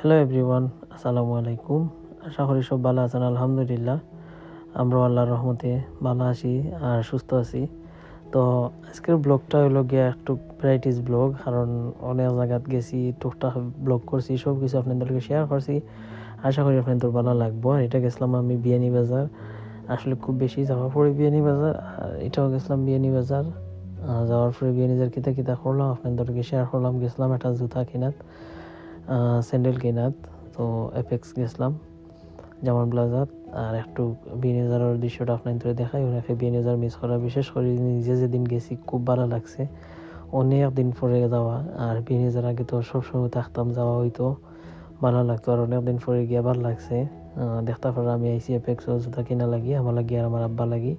Hello everyone, আসসালামু আলাইকুম। আশা করি সব ভালো আছেন, আলহামদুলিল্লাহ। আমরা আল্লাহর রহমতে ভালো আছি আর সুস্থ আছি। তো আজকের ব্লগটা হলো গিয়া একটু ভ্যারাইটিস ব্লগ, কারণ অনেক জায়গাত গেছি, টুকটাক ব্লগ করছি সব কিছু আপনাদেরকে শেয়ার করছি। আশা করি আপনাদের ভালো লাগবো। আর এটা গেছিলাম আমি বিয়ানি বাজার। আসলে খুব বেশি যাওয়া পড়ে বিয়ানি বাজার, আর এটাও গেছিলাম বিয়ানি বাজার। যাওয়ার পরে বিয়ানি বাজার কিতা কিতা করলাম, আপনাদেরকে শেয়ার করলাম, গেছিলাম একটা জুতা কিনাত। স্যান্ডেল কেনাত তো এপেক্স গেছিলাম জামান প্লাজাত আর একটু বিনিজারের দৃশ্যটা আপনাদের দেখাই ওনাকে বিনিজার মিস করা বিশেষ করে নিজে যেদিন গেছি খুব ভালো লাগছে। অনেক দিন পরে যাওয়া আর বিনিজার আগে তো সবসময় থাকতাম যাওয়া হইতো ভালো লাগতো আর অনেক দিন পরে গিয়ে ভালো লাগছে। দেখতে পারা আমি আইসি এপেক্স জুতা কিনা লাগি আমার লাগি আর আমার আব্বা লাগি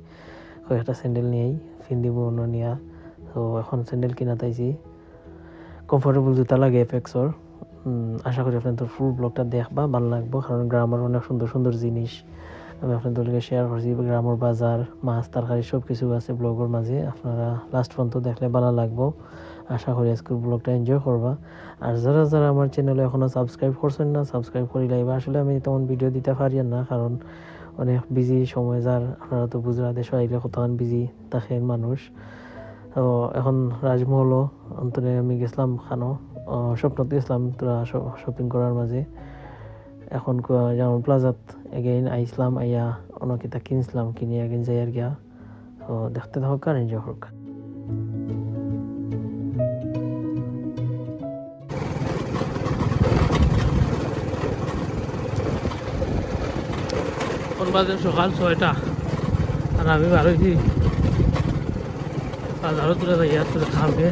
কয়েকটা স্যান্ডেল নিয়েই ফিন্দিব অন্য নিয়া তো এখন স্যান্ডেল কিনা তাইছি কমফোর্টেবল জুতা লাগে এপেক্সর উম, আশা করি আপনাদের ফুল ব্লগটা দেখবা, ভালো লাগবো, কারণ গ্রামের অনেক সুন্দর সুন্দর জিনিস। আমি আপনাদেরকে শেয়ার করছি গ্রামের বাজার, মাছ, তরকারি সব কিছু আছে ব্লগের মাঝে। আপনারা লাস্ট পর্যন্ত দেখলে ভালো লাগবো। আশা করি আজকের ব্লগটা এনজয় করবা। আর যারা যারা আমার চ্যানেলে এখনও সাবস্ক্রাইব করছেন না সাবস্ক্রাইব করে লাইবা। আসলে আমি তেমন ভিডিও দিতে পারি না, কারণ অনেক বিজি সময় যার, আপনারা তো বুঝরা আইলে কতক্ষণ বিজি থাকেন মানুষ। তো এখন রাজমহলও অন্তরে আমি গেছিলাম খানো স্বপ্নত গেছিলাম তোরা শপিং করার মাঝে। এখন যেমন প্লাজাত এগেইন আইসলাম আইয়া অনেকটা কিনছিলাম, কিনে এগেইন যাই আর গিয়া। তো দেখতে থাকুক আর এনজয় হোক সকাল ছয়টা? আর আমি বারোইছি বাজারও তুলে যাই আর তুলে খাবে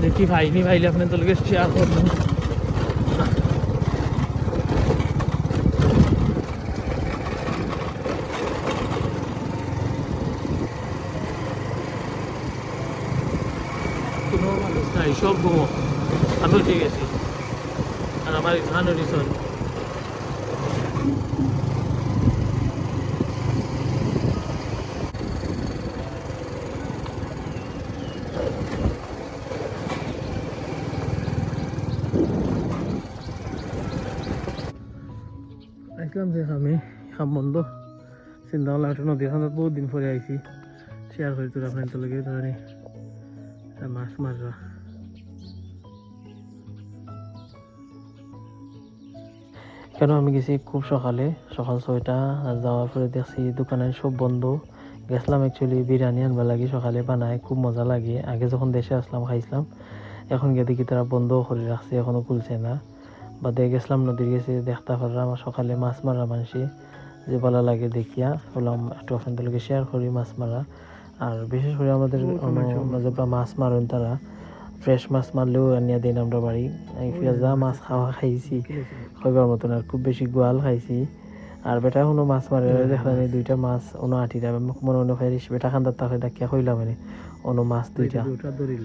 দেখি ভাইনি ভাইলে আপনি তোলকে শেয়ার করব সব ঘুমো আমি উঠে গেছি আর আমার এখানে রিসন আইসলাম যে আমি খাম বন্ধ। চিন্তা করলাম একটা নদী এখানে বহুত দিন পরে আইছি শেয়ার করে তোর আপনার তো লগে ধরে মাছ মাররা কেন, আমি গেছি খুব সকালে, সকাল ছয়টা যাওয়ার পরে দেখছি দোকানের সব বন্ধ। গেছিলাম অ্যাকচুয়ালি বিরিয়ানি আনবা লাগে, সকালে বানায় খুব মজা লাগে। আগে যখন দেশে আসলাম, খাইছিলাম, এখন গিয়ে দেখি তারা বন্ধ করে রাখছে এখনও খুলছে না। বাদে গেছিলাম নদীর গেছে দেখতে পারলাম সকালে মাছ মারা মানুষে যে ভালো লাগে দেখিয়া বললাম একটু আপনাদেরকে শেয়ার করি মাছ মারা। আর বিশেষ করে আমাদের বা মাছ মারেন তারা। ফ্রেশ মাছ মারলেও আনিয়া দিন আমরা বাড়ি। যা মাছ খাওয়া খাইছি খাইবার মতন আর খুব বেশি গোয়াল খাইছি। আর বেটা কোনো মাছ মারে দেখলাম এই দুইটা মাছ অন্য আটিটা মোক মনে মনে ফাইরিস বেটা খান্দার তাকে ডাকিয়া কইলাম মানে অন্য মাছ দুইটা।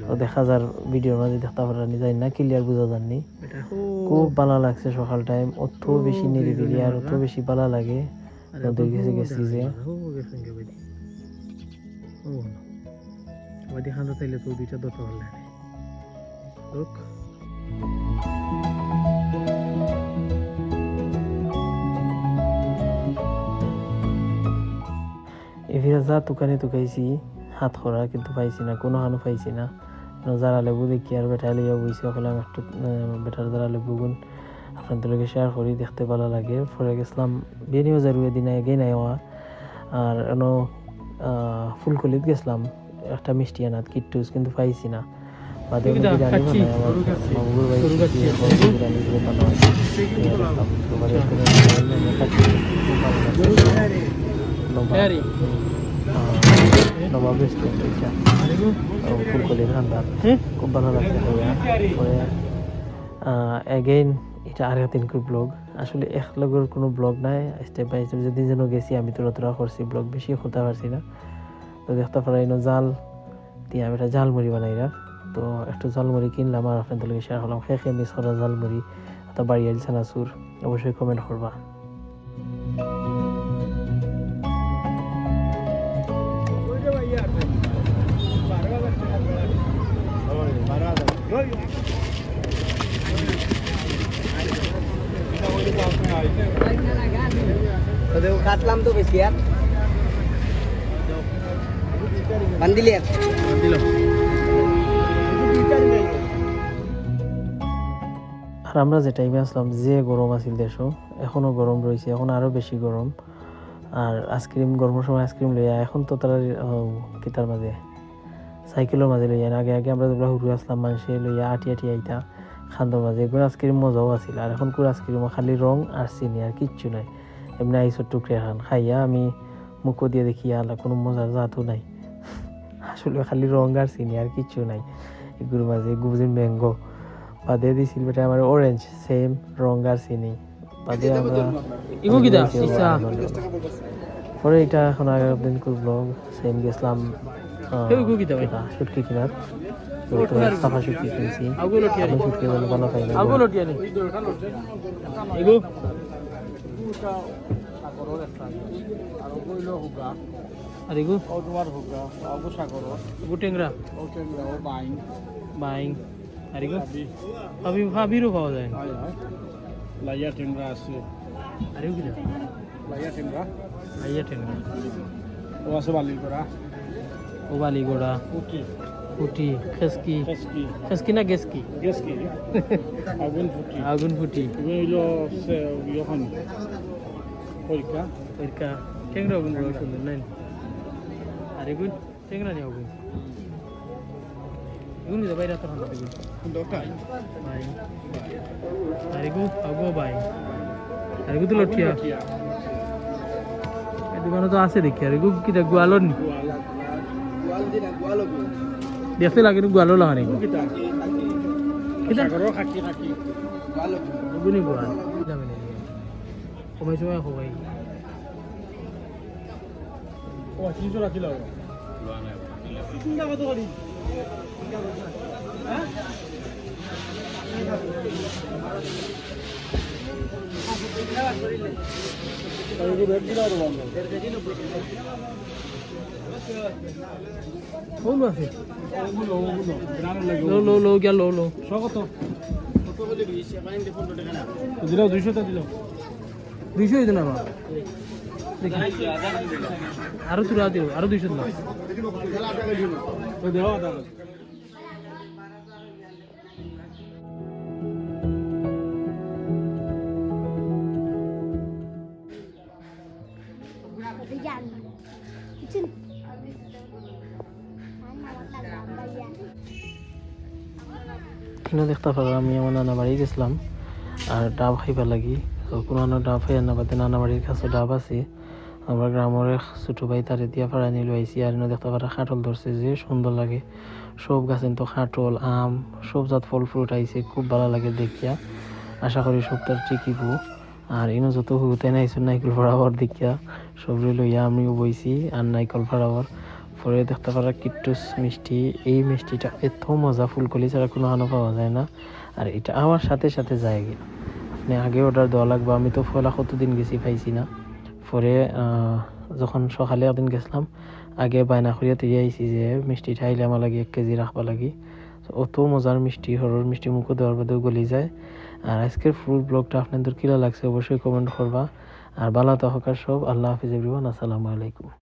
তো দেখা যার ভিডিওর মাঝে দেখতে পারানি যাই না ক্লিয়ার বোঝা যাননি। খুব ভালো লাগছে সকাল টাইম অত বেশি নিরিবিলি আর অত বেশি ভালো লাগে। নদীর কাছে গেছি যে খান্দা চাইলে তো দুইটা দরকার হলে। লোক এফিরা যা তুকানি তুকাইছি হাত খরা কিন্তু পাইছি না কোনো হানো পাইছি না। যারা লেবু দেখি আর বেটা লইয়া বইছি ওখানে একটু বেটার যারা লেবু গুণ আপনাদেরকে শেয়ার করি দেখতে ভালো লাগে। পরে গেছিলাম বিয়ানি বাজার এদিন আগে নাই হওয়া। আর এন ফুলকলিত গেছিলাম একটা মিষ্টি আনাত কিট্টুস কিন্তু পাইছি না। বাদে নবাব এটা এগেইন এটা আর ব্লগ আসলে এক লগের কোনো ব্লগ নাই স্টেপ বাই স্টেপ যেদিন যেন গেছি আমি তোরা তোরা করছি ব্লগ, বেশি করতে পারছি না। তো দেখতে পারাই না জাল দিয়ে আমি একটা জালমুড়ি বানাইরা তো একটু জালমুড়ি কিনলাম আর আপনাদেরকে শেয়ার করলাম। খেয়ে খেয়ে মিস করা জালমুড়ি তো বাড়ি আইল চানাচুর অবশ্যই কমেন্ট করবা। কাটলাম তো বেশি আর। বান্দিলি আর। আর আমরা যে টাইমে আসলাম যে গরম আছিল দেশও এখনও গরম রয়েছে এখন আরও বেশি গরম। আর আইসক্রিম গরমের সময় আইসক্রিম লইয়া এখন তো তারা কিতার মাঝে। সাইকেলের মাঝে লইয়া আগে আগে আমরা যেগুলো হুরু আসলাম মানুষে লইয়া আটি আটি আইতা খান্দর মাঝে এগুলো আইসক্রিম মজাও আছিল। আর এখন কোন আইসক্রিম খালি রং আর চিনি আর কিচ্ছু নাই। এমনি আইসর টুকরে খান খাইয়া আমি মুখো দিয়ে দেখি আলা কোনো মজার জাতও নাই। আসলে খালি রং আর চিনি আর কিচ্ছু নাই। এগুলোর মাঝে গুবজিন ম্যাঙ্গো বাদে দিছিল বেটা আমার অরেঞ্জ সেম রং আর চিনি। বাদে আমরা পরে এটা এখন আগের দিন করল সেম গেছিলাম কেউ কিটা ভাই শুটকি কিনার তো তোমার সাফা শুটকি কিনছি আগুলো টিয়ারি আমি শুটকি বলে ভালো খাই না। আগুলো টিয়ারি ইগো আর ইগো ইগো টেংরা। বাইং। আর ইগো হাবি হাবিরও পাওয়া যায়। লাইয়া টেংরা আছে আর লাইয়া টেংরা। আইয়া টেংরা। ও আছে বালির করা ও বালি গোড়া ফুটি খেসকি। খেসকি না গেসকি? গেসকি। আগুন ফুটি আগুন ফুটি এগুলো হইল সে পরীক্ষা। পরীক্ষা। টেংরা আগুন রোগ সুন্দর নাই? আর এগুন? টেংরা নি আগুন। এগুন যা বাইরে তো হানা এগুন বাই আর এগু? আগো বাই আর এগু তো লঠিয়া। এই দোকানে তো আছে দেখি। আর এগু কি দেখ গোয়ালর নি? গোয়াল দিনা গোয়াল লাগে গোয়াল সময় সময় সবাই ও তিনশো কোন আছে লো লো লো গিয়া লো লো কত দিলাও দুইশোটা দিলাও দুইশো হইতো না আরও তুলা দিও আরও দুইশো দিলাম। দেওয়া দাও Yan. কিনো দেখতে পারো, আমি আমার নানা বাড়ি গেছিলাম। আর ডাব খাইবার লাগি। কোনো ডাব খাই না বাদে নানা বাড়ির কাছে ডাব আছে। আমরা গ্রামের ছোটো ভাই তারে দিয়া ফাড়া নিয়ে আইসি আর এনে দেখতে পারা খাটল ধরছে যে সুন্দর লাগে। সব গাছে তো খাটল, আম, সব জাত ফল ফ্রুট আইছে, খুব ভালো লাগে দেখিয়া। আশা করি সব তার টিকিব আর ইনো যত হুতে নাইছো নাইকল ফড়াবার দেখিয়া। সবরে লইয়া আমিও বইছি, আর নাইকল ফড়াবার পরে দেখতে পারা কিট্টুস মিষ্টি। এই মিষ্টিটা এত মজা, ফুলকলি ছাড়া কোনো আনো পাওয়া যায় না। আর এটা আমার সাথে সাথে যায় গিয়া। আপনি আগে অর্ডার দেওয়া লাগবে, আমি তো ফলা কতদিন গেছি পাইছি না। পরে যখন সকালে একদিন গেছিলাম, আগে বায়না করিয়া তুই আইছি যে মিষ্টিটা আইলে আমার লাগে এক কেজি রাখবা লাগি। অত মজার মিষ্টি, হরর মিষ্টি মুখও দেওয়ার বাদেও গলি যায়। আর আজকের ফুল ব্লগটা আপনাদের কিলা লাগছে অবশ্যই কমেন্ট করবা। আর ভালো থাকার সব, আল্লাহ হাফিজ এভরিওয়ান আসসালামু আলাইকুম।